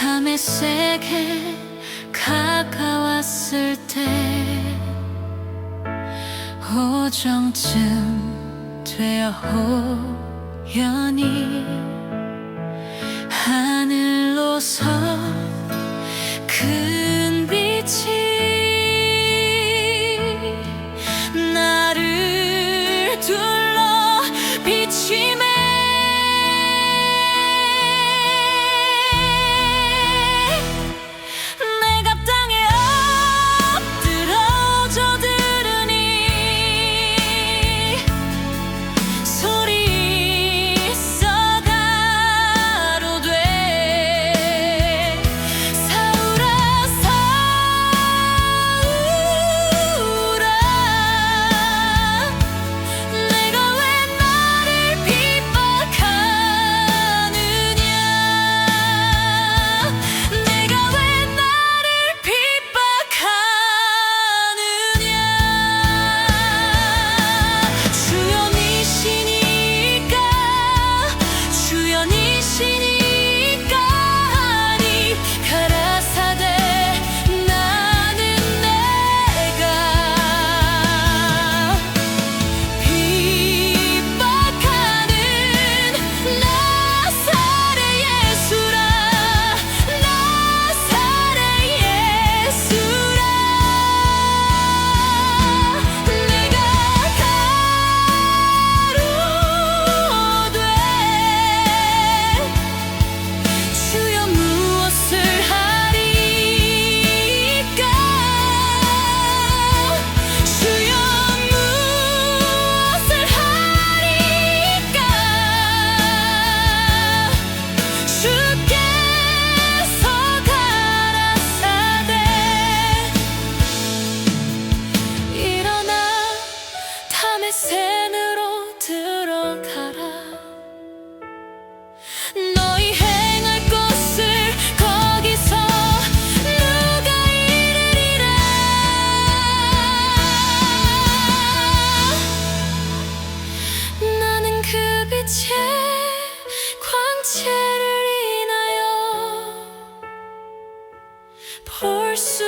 담에색에 가까웠을 때 호정쯤 되어 호연히 하늘로서 큰 빛이 나를 둘러 비치매 샘으로 들어가라. 너희 행할 것을 거기서 누가 이르리라. 나는 그 빛의 광채를 인하여 볼 수